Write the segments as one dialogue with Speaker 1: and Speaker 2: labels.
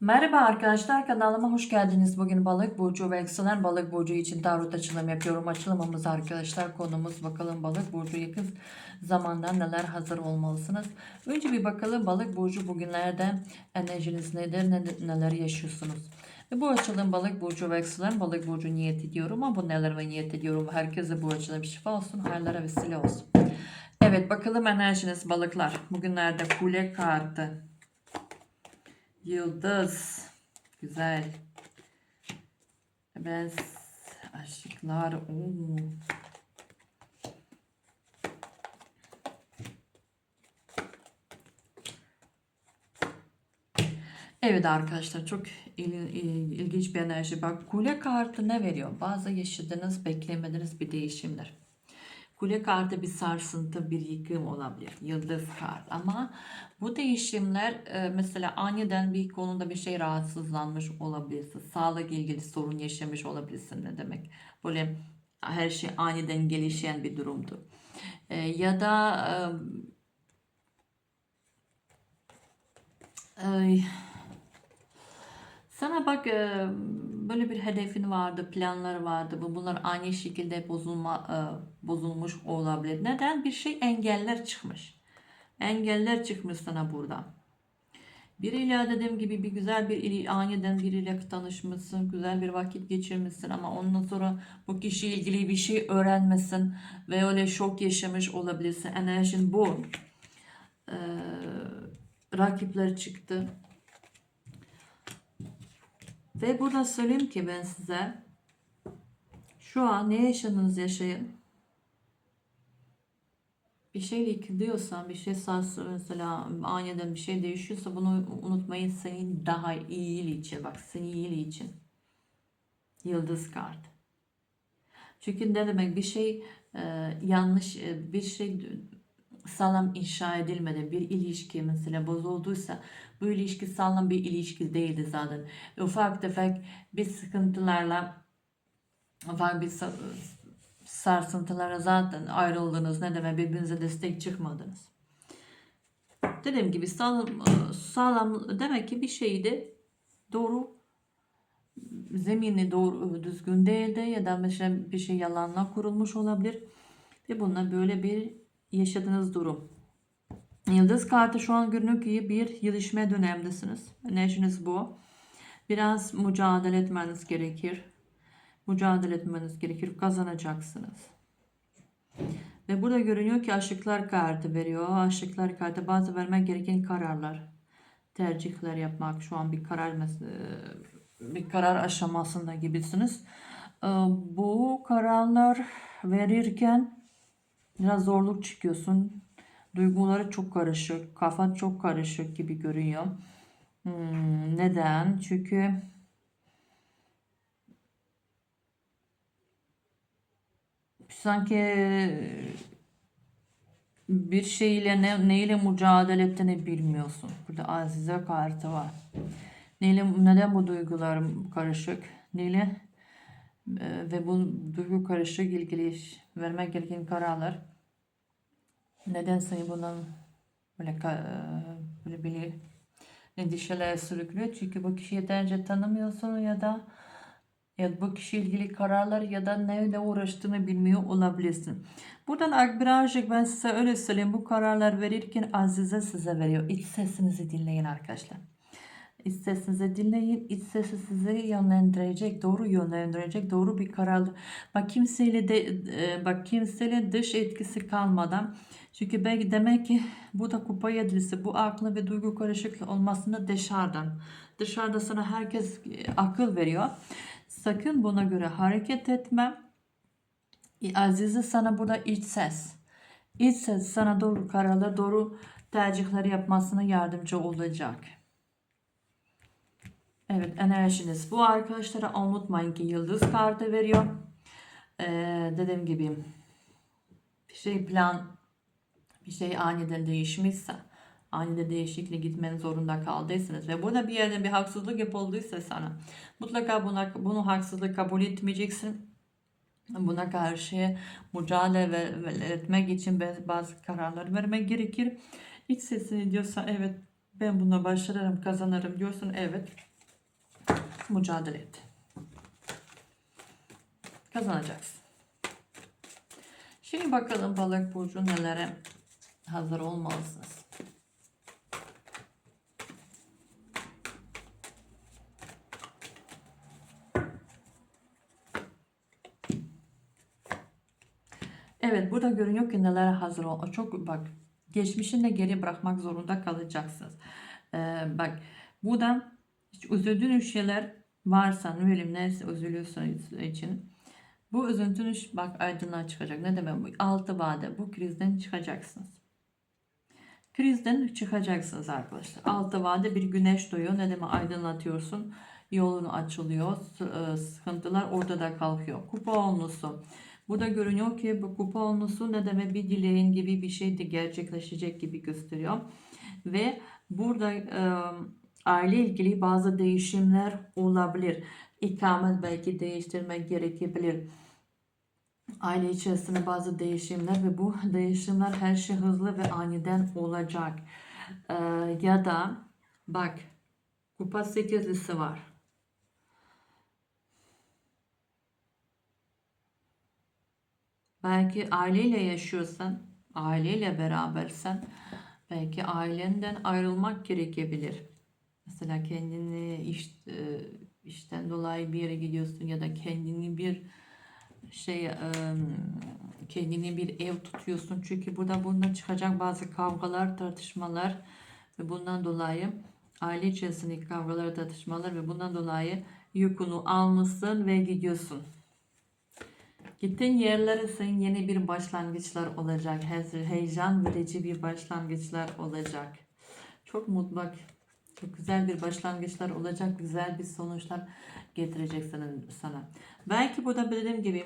Speaker 1: Merhaba arkadaşlar kanalıma hoş geldiniz. Bugün balık burcu ve yükselen balık burcu için tarot açılım yapıyorum. Açılımımız arkadaşlar konumuz bakalım balık burcu yakın zamanda neler hazır olmalısınız. Önce bir bakalım balık burcu bugünlerde enerjiniz nedir, ne- neler yaşıyorsunuz. Ve bu açılım balık burcu ve yükselen balık burcu niyet ediyorum ama bu neler ve niyet ediyorum. Herkese bu açılım şifa olsun, hayırlara vesile olsun. Evet bakalım enerjiniz balıklar. Bugünlerde kule kartı. Yıldız. Güzel. Evet. Aşıklar. Oo. Evet arkadaşlar çok il- il- ilginç bir enerji. Bak kule kartı ne veriyor? Bazı yaşadığınız beklemediğiniz bir değişimler. Kule kartı bir sarsıntı, bir yıkım olabilir. Yıldız kart. Ama bu değişimler e, mesela aniden bir konuda bir şey rahatsızlanmış olabilirsin. Sağlık ilgili sorun yaşamış olabilirsin ne demek. Böyle her şey aniden gelişen bir durumdu. E, ya da e, ay, sana bak böyle bir hedefin vardı, planlar vardı. Bu bunlar aynı şekilde bozulma bozulmuş olabilir. Neden? Bir şey engeller çıkmış. Engeller çıkmış sana burada. Biriyle dediğim gibi bir güzel bir aniden biriyle tanışmışsın, güzel bir vakit geçirmişsin ama ondan sonra bu kişiyle ilgili bir şey öğrenmesin ve öyle şok yaşamış olabilirsin. Enerjin bu. Ee, rakipler çıktı. Ve burada söyleyeyim ki ben size şu an ne yaşadığınız yaşayın. Bir şeyle yıkılıyorsan, bir şey sarsı mesela aniden bir şey değişiyorsa bunu unutmayın senin daha iyiliği için. Bak senin iyiliği için. Yıldız kart. Çünkü ne demek bir şey e, yanlış e, bir şey sağlam inşa edilmedi. Bir ilişki mesela bozulduysa bu ilişki sağlam bir ilişki değildi zaten. Ufak tefek bir sıkıntılarla ufak bir sa- sarsıntılara zaten ayrıldınız. Ne demek birbirinize destek çıkmadınız. Dediğim gibi sağlam, sağlam demek ki bir şeydi doğru zemini doğru düzgün değildi ya da mesela bir şey yalanla kurulmuş olabilir ve bununla böyle bir yaşadığınız durum. Yıldız kartı şu an görünüyor ki bir gelişme dönemdesiniz. Enerjiniz bu. Biraz mücadele etmeniz gerekir. Mücadele etmeniz gerekir. Kazanacaksınız. Ve burada görünüyor ki aşıklar kartı veriyor. Aşıklar kartı bazı vermek gereken kararlar. Tercihler yapmak. Şu an bir karar e, bir karar aşamasında gibisiniz. E, Bu kararlar verirken biraz zorluk çıkıyorsun. Duyguları çok karışık, kafa çok karışık gibi görünüyor. Hmm, neden? Çünkü sanki bir şeyle ne, neyle mücadele ettiğini bilmiyorsun. Burada Azize kartı var. Neyle, neden bu duygularım karışık? Neyle ve bu duygu karışık ilgili vermek gereken kararlar neden seni bundan böyle, böyle bir endişelere sürüklüyor? Çünkü bu kişiyi yeterince tanımıyorsun ya da ya bu kişiyle ilgili kararlar ya da neyle uğraştığını bilmiyor olabilirsin. Buradan birazcık ben size öyle söyleyeyim. Bu kararlar verirken Azize size veriyor. İç sesinizi dinleyin arkadaşlar. İç sesinizi dinleyin. İç sesi sizi yönlendirecek, doğru yönlendirecek, doğru bir karar. Bak kimseyle de e, bak kimseyle dış etkisi kalmadan. Çünkü belki demek ki bu da kupa yedilisi, bu aklı ve duygu karışıklığı olmasında dışarıdan. Dışarıda sana herkes e, akıl veriyor. Sakın buna göre hareket etme. E, Azize sana burada iç ses. İç ses sana doğru kararlar, doğru tercihler yapmasına yardımcı olacak. Evet enerjiniz bu arkadaşlara unutmayın ki yıldız kartı veriyor. Ee, dediğim gibi bir şey plan bir şey aniden değişmişse aniden değişikliğe gitmenin zorunda kaldıysanız ve burada bir yerde bir haksızlık yapıldıysa sana mutlaka buna, bunu haksızlık kabul etmeyeceksin. Buna karşı mücadele etmek için bazı kararlar vermek gerekir. İç sesini diyorsa evet Ben buna başarırım, kazanırım diyorsun. Evet. Mücadele et. Kazanacaksın. Şimdi bakalım balık burcu nelere hazır olmalısınız. Evet burada görünüyor ki neler hazır ol. Çok bak geçmişini de geri bırakmak zorunda kalacaksınız. Ee, bak burada hiç üzüldüğünüz şeyler varsa ne bileyim neyse üzülüyorsunuz için bu üzüntünüz bak aydınlığa çıkacak. Ne demek bu? Altı vade bu krizden çıkacaksınız. Krizden çıkacaksınız arkadaşlar. Altı vade bir güneş doğuyor. Ne demek aydınlatıyorsun. Yolun açılıyor. e, Sıkıntılar ortada kalkıyor. Kupa onlusu. Burada görünüyor ki bu kupa onlusu ne demek bir dileğin gibi bir şey de gerçekleşecek gibi gösteriyor. Ve burada e, aile ilgili bazı değişimler olabilir. İkamet belki değiştirmek gerekebilir. Aile içerisinde bazı değişimler ve bu değişimler her şey hızlı ve aniden olacak. E, ya da bak kupa sekizlisi var. Belki aileyle yaşıyorsan, aileyle berabersen belki ailenden ayrılmak gerekebilir. Mesela kendini iş, e, işten dolayı bir yere gidiyorsun ya da kendini bir şey e, kendini bir ev tutuyorsun. Çünkü burada bundan çıkacak bazı kavgalar, tartışmalar ve bundan dolayı aile içerisindeki kavgalar, tartışmalar ve bundan dolayı yükünü almışsın ve gidiyorsun. Gittiğin yerlere senin yeni bir başlangıçlar olacak. He- Heyecan verici bir başlangıçlar olacak. Çok mutlu bak. Çok güzel bir başlangıçlar olacak. Güzel bir sonuçlar getirecek sana. Belki burada dediğim gibi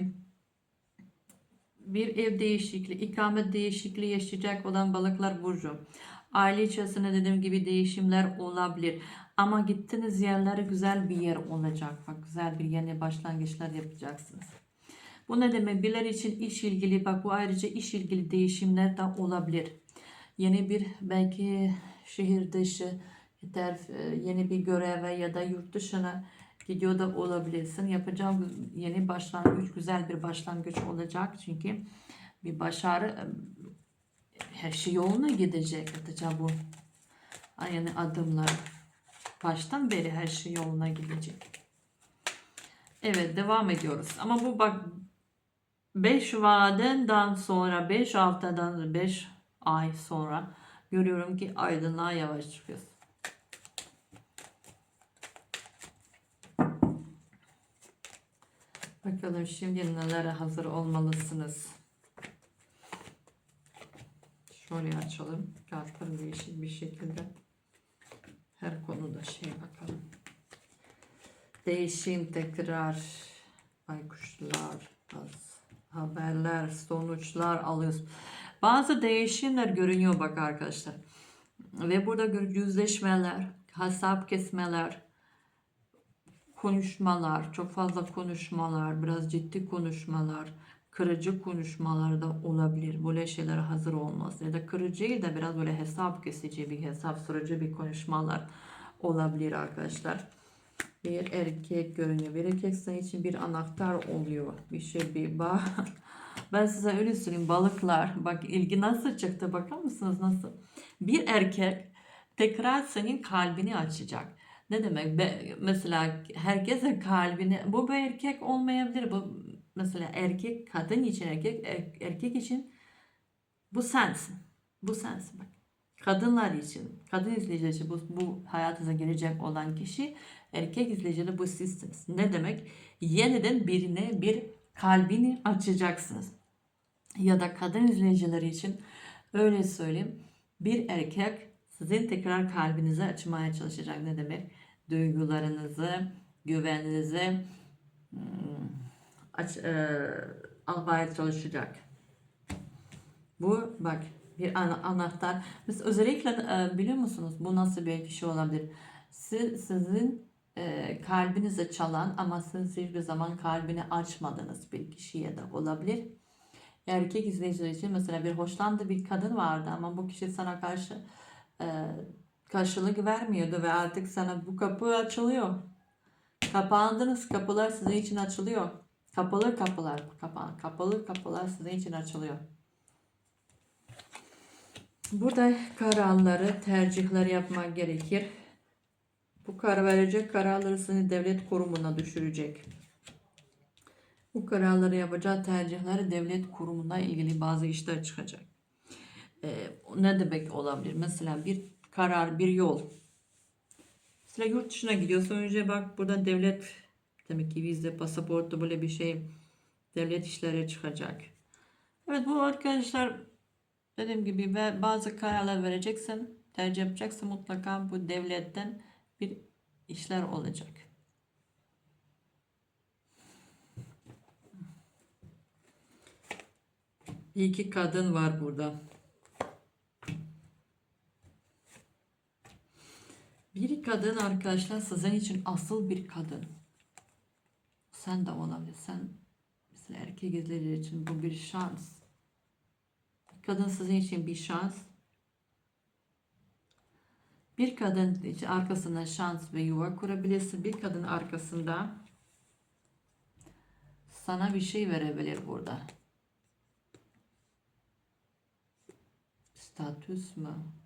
Speaker 1: bir ev değişikliği, ikamet değişikliği yaşayacak olan balıklar burcu. Aile içerisinde dediğim gibi değişimler olabilir. Ama gittiğiniz yerlere güzel bir yer olacak. Bak güzel bir yeni başlangıçlar yapacaksınız. Bu ne demek? Birileri için iş ilgili bak bu ayrıca iş ilgili değişimler de olabilir. Yeni bir belki şehir dışı terf- yeni bir göreve ya da yurt dışına gidiyor da olabilirsin. Yapacağım yeni başlangıç güzel bir başlangıç olacak çünkü bir başarı her şey yoluna gidecek atacağı bu yani adımlar baştan beri her şey yoluna gidecek. Evet devam ediyoruz. Ama bu bak 5 vadeden sonra 5 haftadan 5 ay sonra görüyorum ki aydınlığa yavaş çıkıyoruz. Bakalım şimdi nelere hazır olmalısınız. Şöyle açalım. Kartları değişik bir şekilde. Her konuda şey bakalım. Değişim tekrar. Baykuşlar. baz- Haberler, sonuçlar alıyoruz. Bazı değişimler görünüyor bak arkadaşlar. Ve burada yüzleşmeler, hesap kesmeler, konuşmalar, çok fazla konuşmalar, biraz ciddi konuşmalar, kırıcı konuşmalar da olabilir. Böyle şeylere hazır olması ya da kırıcı değil de biraz böyle hesap kesici bir hesap sorucu bir konuşmalar olabilir arkadaşlar. Bir erkek görünüyor. Bir erkek senin için bir anahtar oluyor. Bir şey bir bağ. Ben size öyle söyleyeyim balıklar. Bak ilgi nasıl çıktı bakar mısınız nasıl? Bir erkek tekrar senin kalbini açacak. Ne demek? Be, mesela herkese kalbini bu bir erkek olmayabilir. Bu mesela erkek kadın için erkek er- erkek için bu sensin. Bu sensin bak. Kadınlar için, kadın izleyiciler için bu, bu hayatınıza girecek olan kişi erkek izleyiciler bu sizsiniz. Ne demek? Yeniden birine bir kalbini açacaksınız. Ya da kadın izleyicileri için öyle söyleyeyim. Bir erkek sizin tekrar kalbinizi açmaya çalışacak. Ne demek? Duygularınızı, güveninizi hmm, aç, e, almaya çalışacak. Bu bak bir ana- anahtar. Biz özellikle e, biliyor musunuz bu nasıl bir kişi olabilir? Siz, sizin e, kalbinize çalan ama siz hiçbir zaman kalbini açmadığınız bir kişiye de olabilir. Erkek izleyiciler için mesela bir hoşlandığı bir kadın vardı ama bu kişi sana karşı e, karşılık vermiyordu ve artık sana bu kapı açılıyor. Kapandınız kapılar sizin için açılıyor. Kapalı kapılar, kapan, kapalı kapılar sizin için açılıyor. Burada kararları, tercihler yapmak gerekir. Bu karar verecek kararları seni devlet kurumuna düşürecek. Bu kararları yapacağı tercihleri devlet kurumuna ilgili bazı işler çıkacak. Ee, ne demek olabilir? Mesela bir karar, bir yol. Mesela yurt dışına gidiyorsa önce bak burada devlet demek ki vize, pasaportu böyle bir şey devlet işleri çıkacak. Evet bu arkadaşlar dediğim gibi ve bazı kararlar vereceksin, tercih yapacaksın mutlaka bu devletten bir işler olacak. İki kadın var burada. Bir kadın arkadaşlar sizin için asıl bir kadın. Sen de olabilir. Sen mesela erkek izleyiciler için bu bir şans. Bir kadın sizin için bir şans. Bir kadın için arkasında şans ve yuva kurabilirsin. Bir kadın arkasında sana bir şey verebilir burada. Statüs mü?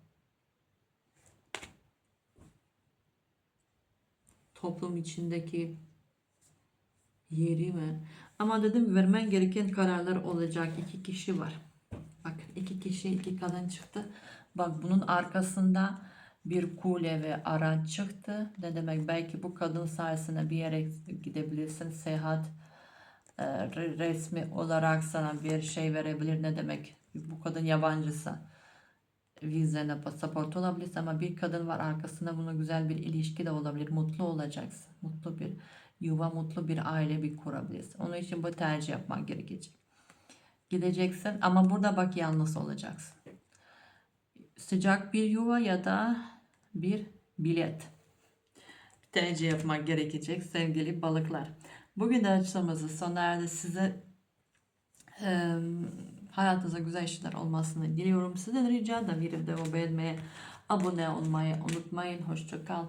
Speaker 1: Toplum içindeki yeri mi? Ama dedim vermen gereken kararlar olacak. İki kişi var. Bak iki kişi iki kadın çıktı. Bak bunun arkasında bir kule ve araç çıktı. Ne demek? Belki bu kadın sayesinde bir yere gidebilirsin. Seyahat e, re- resmi olarak sana bir şey verebilir. Ne demek? Bu kadın yabancısı. Vizene, pasaport olabilir ama bir kadın var arkasında bunu güzel bir ilişki de olabilir. Mutlu olacaksın. Mutlu bir yuva, mutlu bir aile bir kurabilirsin. Onun için bu tercih yapman gerekecek. Gideceksin ama burada bak yalnız olacaksın. Sıcak bir yuva ya da bir bilet. Tercih yapmak gerekecek sevgili balıklar. Bugün de açılımızı sona erdi. Size eee hayatınıza güzel işler olmasını diliyorum. Sizden rica da videomu beğenmeyi, abone olmayı unutmayın. Hoşçakal.